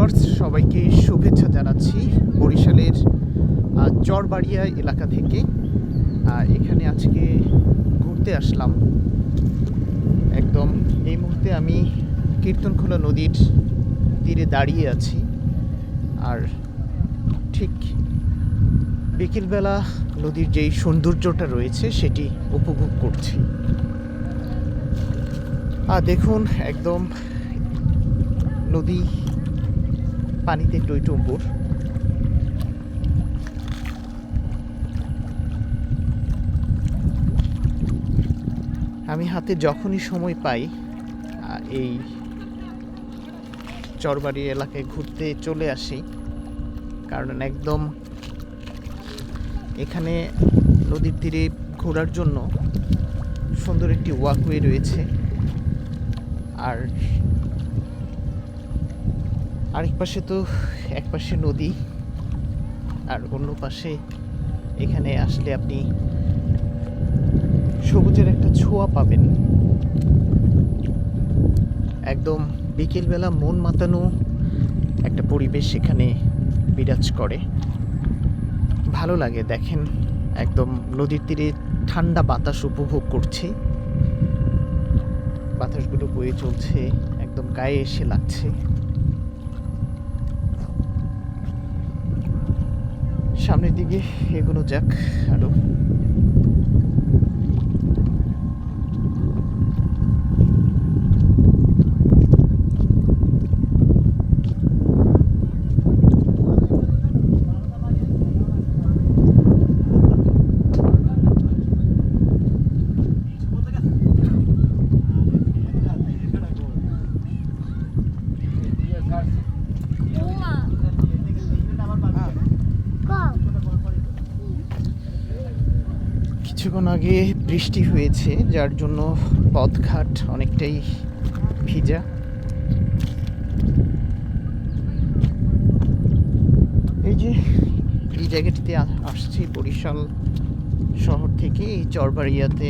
Viewers, সবাইকে শুভেচ্ছা জানাচ্ছি বরিশালের চরবাড়িয়া এলাকা থেকে। এখানে আজকে ঘুরতে আসলাম। একদম এই মুহূর্তে আমি কীর্তনখোলা নদীর তীরে দাঁড়িয়ে আছি। আর ঠিক বিকেলবেলা নদীর যেই সৌন্দর্যটা রয়েছে, সেটি উপভোগ করছি। আর দেখুন, একদম নদী পানিতে টইটুম্বুর আমি হাতে যখনই সময় পাই এই চরবাড়ি এলাকায় ঘুরতে চলে আসি, কারণ একদম এখানে নদীর তীরে ঘোরার জন্য সুন্দর একটি ওয়াকওয়ে রয়েছে। আর আরেক পাশে তো এক পাশে নদী, আর অন্য পাশে এখানে আসলে আপনি সবুজের একটা ছোঁয়া পাবেন। একদম বিকেলবেলা মন মাতানো একটা পরিবেশ এখানে বিরাজ করে। ভালো লাগে দেখেন, একদম নদীর তীরে ঠান্ডা বাতাস উপভোগ করছি। বাতাসগুলো বয়ে চলছে, একদম গায়ে এসে লাগছে। সামনের দিকে এগোনো যাক আরও কিছুক্ষণ আগে বৃষ্টি হয়েছে, যার জন্য পথঘাট অনেকটাই ভিজা। এই যে, এই জায়গাটিতে আসছি বরিশাল শহর থেকে, এই চরবাড়িয়াতে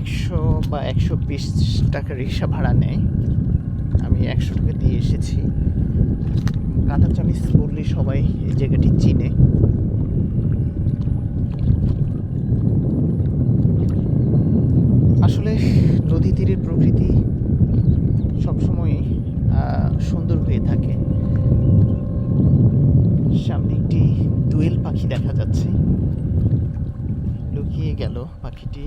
একশো বা একশো বিশ টাকা রিক্সা ভাড়া নেয়। আমি একশো টাকা দিয়ে এসেছি। কাঁটাচামিচ বললে সবাই এই জায়গাটি চিনে আসলে নদী তীরের প্রকৃতি সবসময় সুন্দর হয়ে থাকে। সামনে একটি দোয়েল পাখি দেখা যাচ্ছে। লুকিয়ে গেল পাখিটি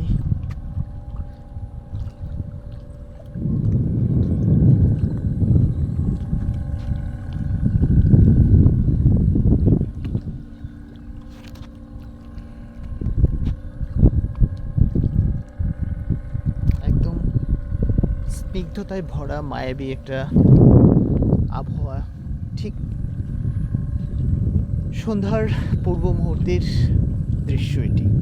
একদম স্নিগ্ধতায় ভরা মায়াবী একটা আবহাওয়া। ঠিক সন্ধ্যার পূর্ব মুহূর্তের দৃশ্য এটি।